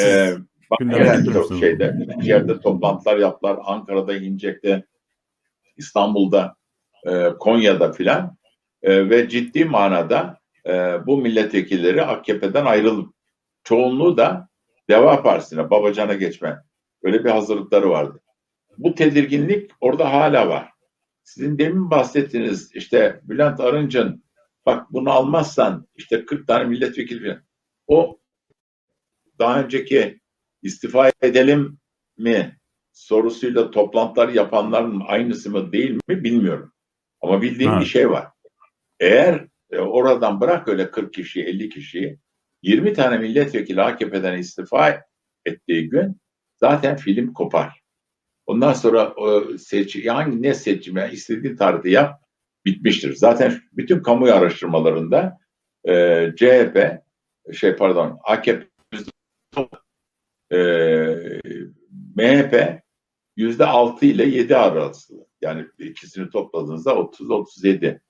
Ee, bak, gündeme gelen getirmişsiniz. çok şeyde, yerde toplantılar yaptılar. Ankara'da, İncek'te, İstanbul'da, e, Konya'da filan. E, ve ciddi manada e, bu milletvekilleri AKP'den ayrılıp çoğunluğu da Deva Partisi'ne, Babacan'a geçme. Öyle bir hazırlıkları vardı. Bu tedirginlik orada hala var. Sizin demin bahsettiğiniz işte Bülent Arınç'ın bak bunu almazsan işte 40 tane milletvekili falan. O daha önceki istifa edelim mi sorusuyla toplantılar yapanların aynısı mı değil mi bilmiyorum. Ama bildiğim Ha. bir şey var. Eğer e, oradan bırak öyle 40 kişi 50 kişiyi 20 tane milletvekili AKP'den istifa ettiği gün zaten film kopar. Ondan sonra o seçim, hangi ne seçimi yani istediğin tarihte yap bitmiştir. Zaten bütün kamuoyu araştırmalarında e, CHP şey pardon AKP e, MHP yüzde altı ile yedi arası. Yani ikisini topladığınızda 30-37.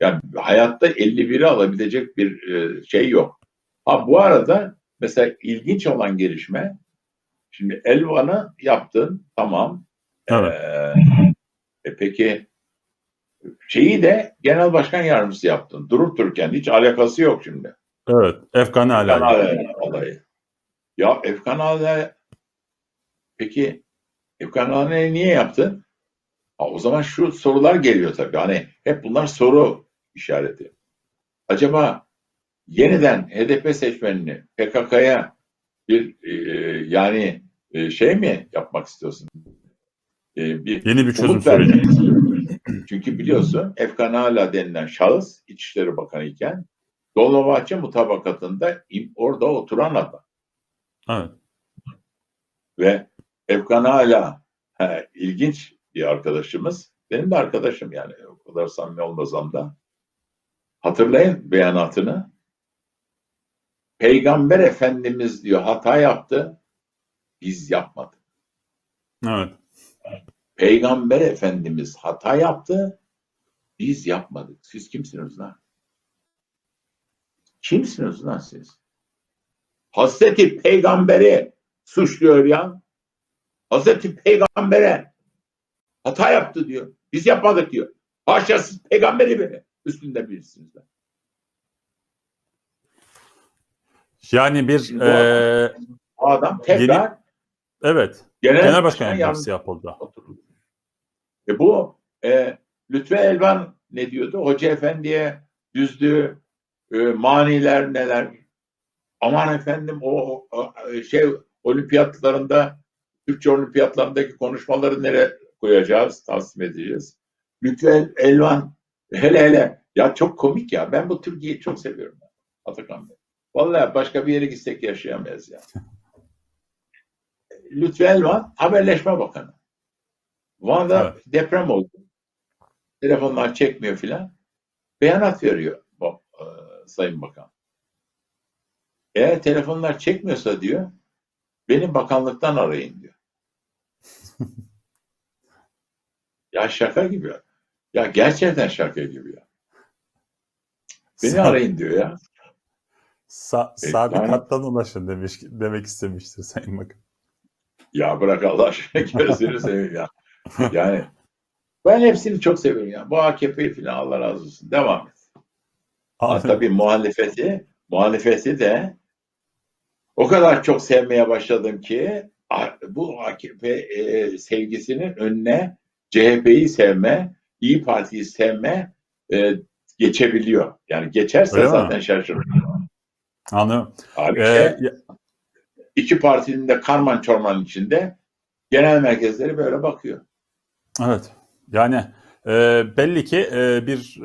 Yani hayatta 51'i alabilecek bir e, şey yok. Ha bu arada mesela ilginç olan gelişme şimdi Elvan'ı yaptın tamam. Evet. Ee, e peki şeyi de genel başkan yardımcısı yaptın. Durup dururken hiç alakası yok şimdi. Evet. Efkan Efkan hala. Ağa'yla olayı. Ya Efkan Ağa'yla peki Efkan Ağa'yı niye yaptın? Ha, o zaman şu sorular geliyor tabii. Hani hep bunlar soru işareti. Acaba yeniden HDP seçmenini PKK'ya bir e, yani e, şey mi yapmak istiyorsun? E, bir Yeni bir çözüm süreci. Çünkü biliyorsun Efkan Ala denilen şahıs İçişleri Bakanı iken Dolmabahçe mutabakatında orada oturan adam. Evet. Ve Efkan Ala he, ilginç bir arkadaşımız. Benim de arkadaşım yani o kadar samimi olmasam da. Hatırlayın beyanatını. Peygamber Efendimiz diyor hata yaptı. Biz yapmadık. Evet. Peygamber Efendimiz hata yaptı. Biz yapmadık. Siz kimsiniz lan? Kimsiniz lan siz? Hazreti Peygamber'i suçluyor ya. Hazreti Peygamber'e hata yaptı diyor. Biz yapmadık diyor. Haşa siz peygamberi beni üstünde birisiniz. lan. Yani bir Şimdi bu O adam tekrar evet genel, genel başkan yardımcısı yardımcısı yapıldı. oturdu. E bu e, Lütfü Elvan ne diyordu? Hoca Efendi'ye düzdüğü e, maniler neler? Aman efendim o, o, şey olimpiyatlarında Türkçe olimpiyatlarındaki konuşmaları nereye koyacağız, tasdim edeceğiz. Lütfü El- Elvan hele hele ya çok komik ya. Ben bu Türkiye'yi çok seviyorum. Atakan Bey. Vallahi başka bir yere gitsek yaşayamayız ya. Lütfü Elvan Haberleşme Bakanı. Van'da Evet. deprem oldu. Telefonlar çekmiyor filan. Beyanat veriyor bu, e, Sayın Bakan. Eğer telefonlar çekmiyorsa diyor, beni bakanlıktan arayın diyor. ya şaka gibi. ya. Ya gerçekten şaka gibi ya. Beni Sa- arayın diyor ya. Sa E, sabit yani- hattan ulaşın demiş demek istemiştir Sayın Bakan. Ya bırak Allah aşkına gözünü seveyim ya. Yani ben hepsini çok seviyorum ya. Bu AKP'yi filan Allah razı olsun. Devam et. Abi, tabii muhalefeti, muhalefeti de o kadar çok sevmeye başladım ki bu AKP e, sevgisinin önüne CHP'yi sevme, İyi Parti'yi sevme e, geçebiliyor. Yani geçerse Öyle mi? zaten şaşırır. Anlıyorum. Halbuki Eee, ya- iki partinin de karman çorman içinde genel merkezleri böyle bakıyor. Evet. Yani e, belli ki e, bir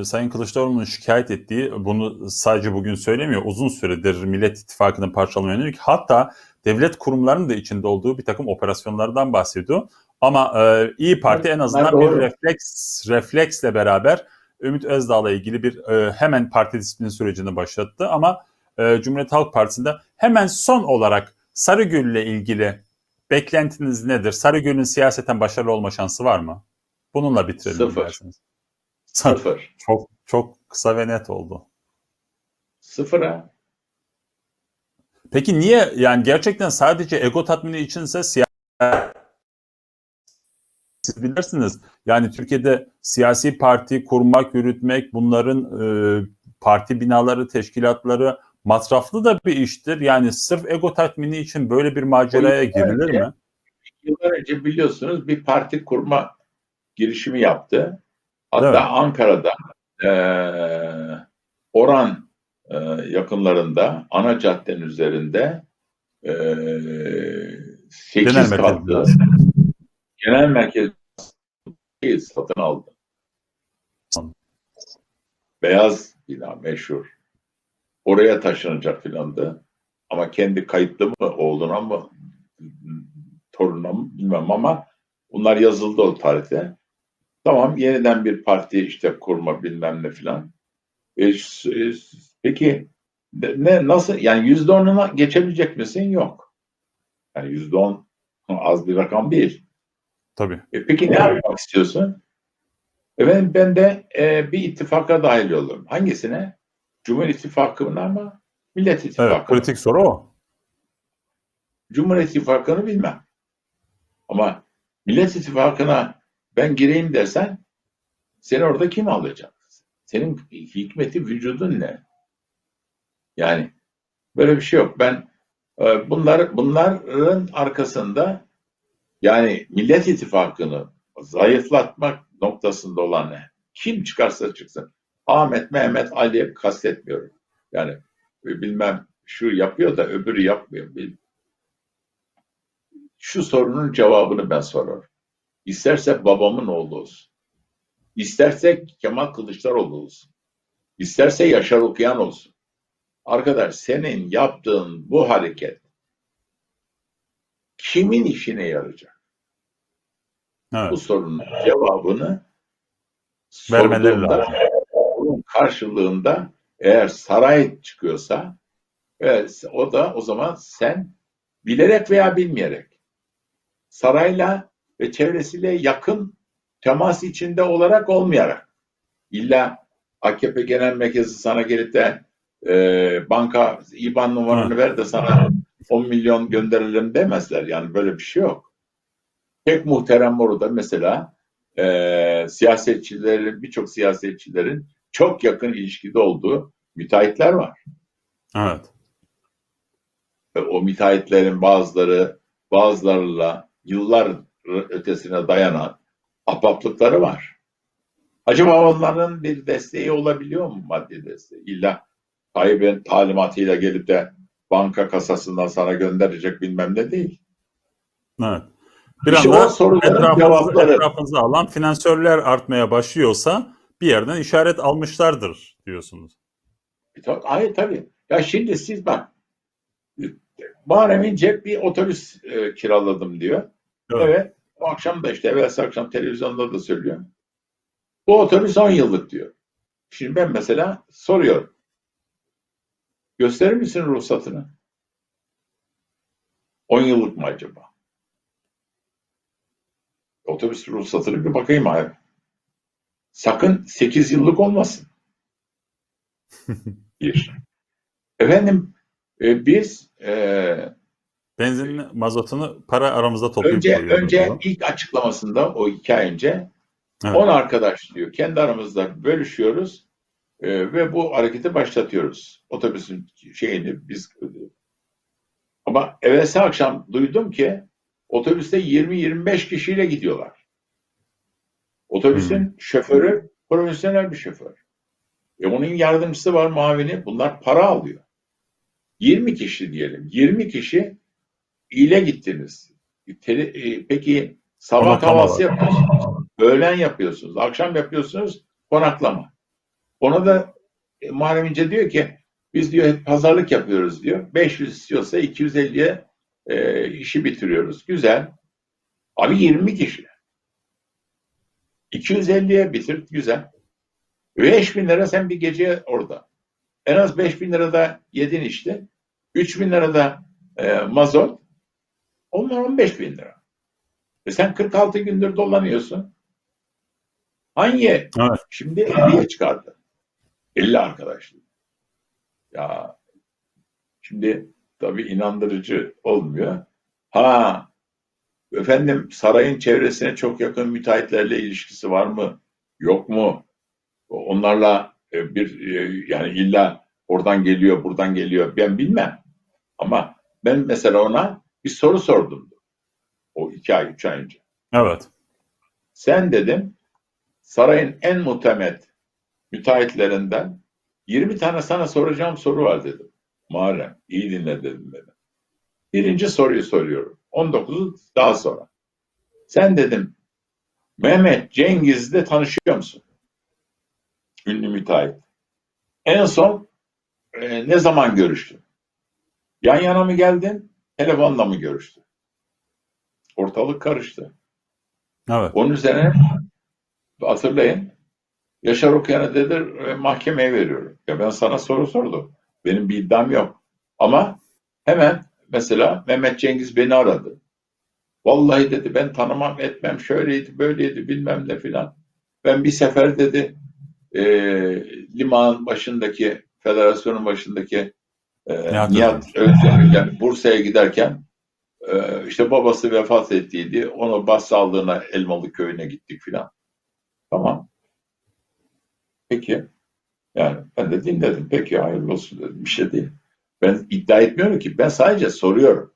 e, Sayın Kılıçdaroğlu'nun şikayet ettiği, bunu sadece bugün söylemiyor, uzun süredir Millet İttifakı'nı parçalamaya yönelik hatta devlet kurumlarının da içinde olduğu bir takım operasyonlardan bahsediyor. Ama e, İyi Parti en azından bir refleks refleksle beraber Ümit Özdağ'la ilgili bir e, hemen parti disiplini sürecini başlattı. Ama e, Cumhuriyet Halk Partisi'nde hemen son olarak Sarıgül'le ilgili beklentiniz nedir? Sarıgül'ün siyaseten başarılı olma şansı var mı? Bununla bitirelim Sıfır. dersiniz. Sıfır. Çok çok kısa ve net oldu. Sıfıra. Peki niye yani gerçekten sadece ego tatmini içinse siyasi siz bilirsiniz. Yani Türkiye'de siyasi parti kurmak, yürütmek, bunların e, parti binaları, teşkilatları masraflı da bir iştir. Yani sırf ego tatmini için böyle bir maceraya girilir mi? Yıllar önce biliyorsunuz bir parti kurma girişimi yaptı. Hatta Evet. Ankara'da eee, Oran eee, yakınlarında ana caddenin üzerinde eee 8 Genel katlı genel merkez satın aldı. Beyaz bina meşhur. Oraya taşınacak filandı. Ama kendi kayıtlı mı oğluna mı torununa mı bilmem ama bunlar yazıldı o tarihte. Tamam yeniden bir parti işte kurma bilmem ne filan. E, e, peki ne, nasıl yani yüzde onuna geçebilecek misin? Yok. Yani yüzde on az bir rakam değil. Tabii. E peki ne yapmak istiyorsun? E ben, de e, bir ittifaka dahil olurum. Hangisine? Cumhur İttifakı'na mı? Millet İttifakı'na Evet, mı? kritik soru o. Cumhur İttifakı'nı bilmem. Ama Millet İttifakı'na ben gireyim dersen seni orada kim alacak? Senin hikmeti vücudun ne? Yani böyle bir şey yok. Ben e, bunlar bunların arkasında yani Millet İttifakı'nı zayıflatmak noktasında olan ne? Kim çıkarsa çıksın. Ahmet, Mehmet, Ali kastetmiyorum. Yani e, bilmem şu yapıyor da öbürü yapmıyor. Şu sorunun cevabını ben sorarım. İsterse babamın oğlu olsun. İsterse Kemal Kılıçdaroğlu olsun. İsterse Yaşar Okuyan olsun. Arkadaş senin yaptığın bu hareket kimin işine yarayacak? Bu Evet. sorunun cevabını Vermeleri lazım. bunun karşılığında eğer saray çıkıyorsa evet, o da o zaman sen bilerek veya bilmeyerek sarayla ve çevresiyle yakın temas içinde olarak olmayarak illa AKP Genel Merkezi sana gelip de e, banka IBAN numaranı ver de sana 10 milyon gönderelim demezler. Yani böyle bir şey yok. Tek muhterem orada mesela e, siyasetçilerin, birçok siyasetçilerin çok yakın ilişkide olduğu müteahhitler var. Evet. Ve o müteahhitlerin bazıları bazılarıyla yıllar ötesine dayanan ahbaplıkları var. Acaba onların bir desteği olabiliyor mu maddi desteği? İlla Tayyip'in talimatıyla gelip de banka kasasından sana gönderecek bilmem ne değil. Evet. Bir İşte anda etrafınızı, cevapları. etrafınıza alan finansörler artmaya başlıyorsa bir yerden işaret almışlardır diyorsunuz. Hayır tabii. Ya şimdi siz bak Muharrem İnce bir otobüs e, kiraladım diyor. Evet. Evet. O akşam da işte evvelsi akşam televizyonda da söylüyor. Bu otobüs 10 yıllık diyor. Şimdi ben mesela soruyorum. Gösterir misin ruhsatını? 10 yıllık mı acaba? Otobüs ruhsatını bir bakayım abi. Sakın 8 yıllık olmasın. Bir. Efendim e, biz e, Benzinli mazotunu para aramızda toplayıp önce önce falan. ilk açıklamasında o iki ay önce Evet. 10 arkadaş diyor. Kendi aramızda bölüşüyoruz e, ve bu hareketi başlatıyoruz. Otobüsün şeyini biz ama evvelsi akşam duydum ki otobüste 20-25 kişiyle gidiyorlar. Otobüsün şoförü profesyonel bir şoför. E onun yardımcısı var mavini. Bunlar para alıyor. 20 kişi diyelim. 20 kişi ile gittiniz. Tele- e, peki sabah kahvaltısı yapıyorsunuz. Öğlen yapıyorsunuz. Akşam yapıyorsunuz. Konaklama. Ona da e, Muharrem İnce diyor ki biz diyor hep pazarlık yapıyoruz diyor. 500 istiyorsa 250'ye e, işi bitiriyoruz. Güzel. Abi 20 kişi. 250'ye bitir. Güzel. 5000 lira sen bir gece orada. En az 5000 lira da yedin işte. 3000 lira da e, mazot. Onlar 15 bin lira. E sen 46 gündür dolanıyorsun. Hangi? Evet. Şimdi 50'ye çıkardı. 50 arkadaşlar. Ya şimdi tabii inandırıcı olmuyor. Ha efendim sarayın çevresine çok yakın müteahhitlerle ilişkisi var mı? Yok mu? Onlarla e, bir e, yani illa oradan geliyor, buradan geliyor. Ben bilmem. Ama ben mesela ona bir soru sordum. O iki ay, üç ay önce. Evet. Sen dedim sarayın en muhtemet müteahhitlerinden 20 tane sana soracağım soru var dedim. Muharrem iyi dinle dedim dedim. Birinci soruyu soruyorum. 19'u daha sonra. Sen dedim Mehmet Cengiz'le tanışıyor musun? Ünlü müteahhit. En son e, ne zaman görüştün? Yan yana mı geldin? Telefonla mı görüştün? Ortalık karıştı. Evet. Onun üzerine hatırlayın Yaşar Okuyan'a dedi e, mahkemeye veriyorum. Ya ben sana soru sordum. Benim bir iddiam yok. Ama hemen mesela Mehmet Cengiz beni aradı. Vallahi dedi ben tanımam etmem şöyleydi böyleydi bilmem ne filan. Ben bir sefer dedi e, limanın başındaki federasyonun başındaki e, Nihat Nihat Özdemir'le Bursa'ya giderken e, işte babası vefat ettiydi. Onu başsağlığına Elmalı köyüne gittik filan. Tamam. Peki. Yani ben de dinledim. Peki hayırlı olsun dedim. Bir şey değil. Ben iddia etmiyorum ki. Ben sadece soruyorum.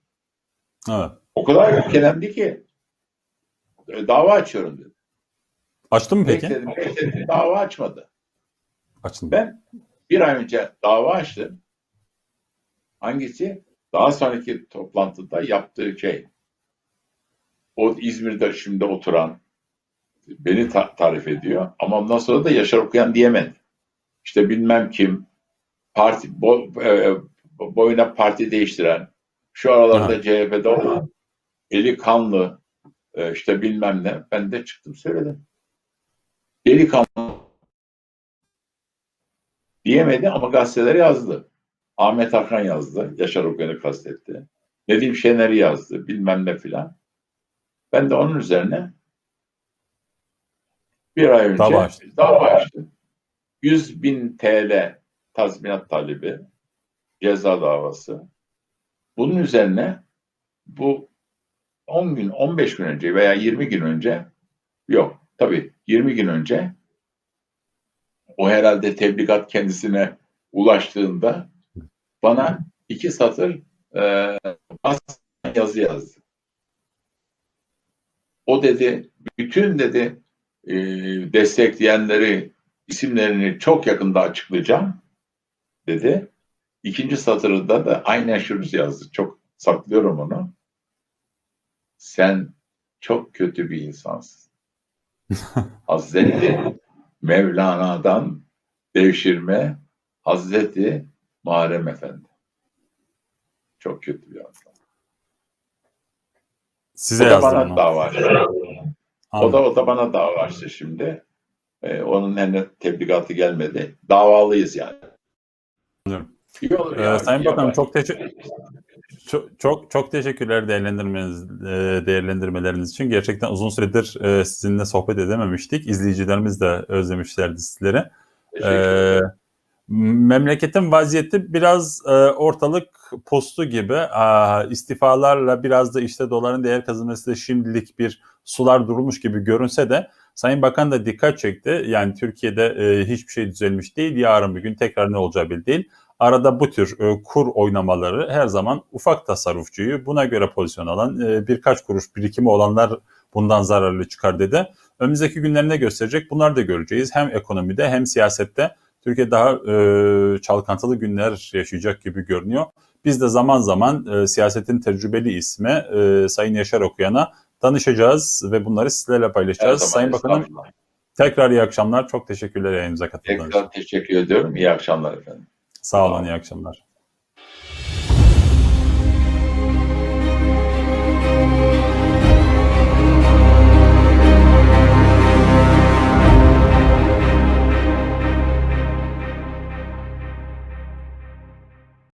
Evet. O kadar öfkelendi ki e, dava açıyorum dedi. Açtın mı Peki. Peki dedim. Dava açmadı. Açtım. Ben bir ay önce dava açtım. Hangisi? Daha sonraki toplantıda yaptığı şey. O İzmir'de şimdi oturan beni ta- tarif ediyor. Ama ondan sonra da Yaşar Okuyan diyemedi. İşte bilmem kim parti bo- e, boyuna parti değiştiren şu aralarda Aha. CHP'de olan eli kanlı e, işte bilmem ne. Ben de çıktım söyledim. Delikanlı diyemedi ama gazetelere yazdı. Ahmet Hakan yazdı. Yaşar Okuyan'ı kastetti. Nedim Şener'i yazdı. Bilmem ne filan. Ben de onun üzerine bir ay önce Dava açtın. dava açtım. 100 bin TL tazminat talebi ceza davası. Bunun üzerine bu 10 gün, 15 gün önce veya 20 gün önce yok tabii 20 gün önce o herhalde tebligat kendisine ulaştığında bana iki satır e, yazı yazdı. O dedi bütün dedi e, destekleyenleri isimlerini çok yakında açıklayacağım dedi. İkinci satırında da aynen şunu yazdı. Çok saklıyorum onu. Sen çok kötü bir insansın. Hazreti Mevlana'dan devşirme Hazreti Muharrem Efendi. Çok kötü bir adam. Size o da bana onu. dava açtı. O Anladım. da o da bana dava açtı şimdi. Ee, onun henüz tebligatı gelmedi. Davalıyız yani. İyi olur Ee, ya, Sayın Bakanım çok teşekkür çok, çok çok teşekkürler değerlendirmeniz e, değerlendirmeleriniz için. Gerçekten uzun süredir e, sizinle sohbet edememiştik. İzleyicilerimiz de özlemişlerdi sizleri. Teşekkür Ee. Memleketin vaziyeti biraz e, ortalık postu gibi. Aa, istifalarla biraz da işte doların değer kazanması da şimdilik bir sular durulmuş gibi görünse de Sayın Bakan da dikkat çekti. Yani Türkiye'de e, hiçbir şey düzelmiş değil. Yarın bir gün tekrar ne olacağı belli değil. Arada bu tür e, kur oynamaları her zaman ufak tasarrufçuyu buna göre pozisyon alan e, birkaç kuruş birikimi olanlar bundan zararlı çıkar dedi. Önümüzdeki günlerinde gösterecek. Bunları da göreceğiz. Hem ekonomide hem siyasette Türkiye daha e, çalkantılı günler yaşayacak gibi görünüyor. Biz de zaman zaman e, siyasetin tecrübeli ismi e, Sayın Yaşar Okuyan'a danışacağız ve bunları sizlerle paylaşacağız. zaman Sayın Bakanım tekrar iyi akşamlar. Çok teşekkürler yayınımıza katıldığınız için. Tekrar teşekkür ediyorum. İyi akşamlar efendim. Sağ olun, iyi akşamlar.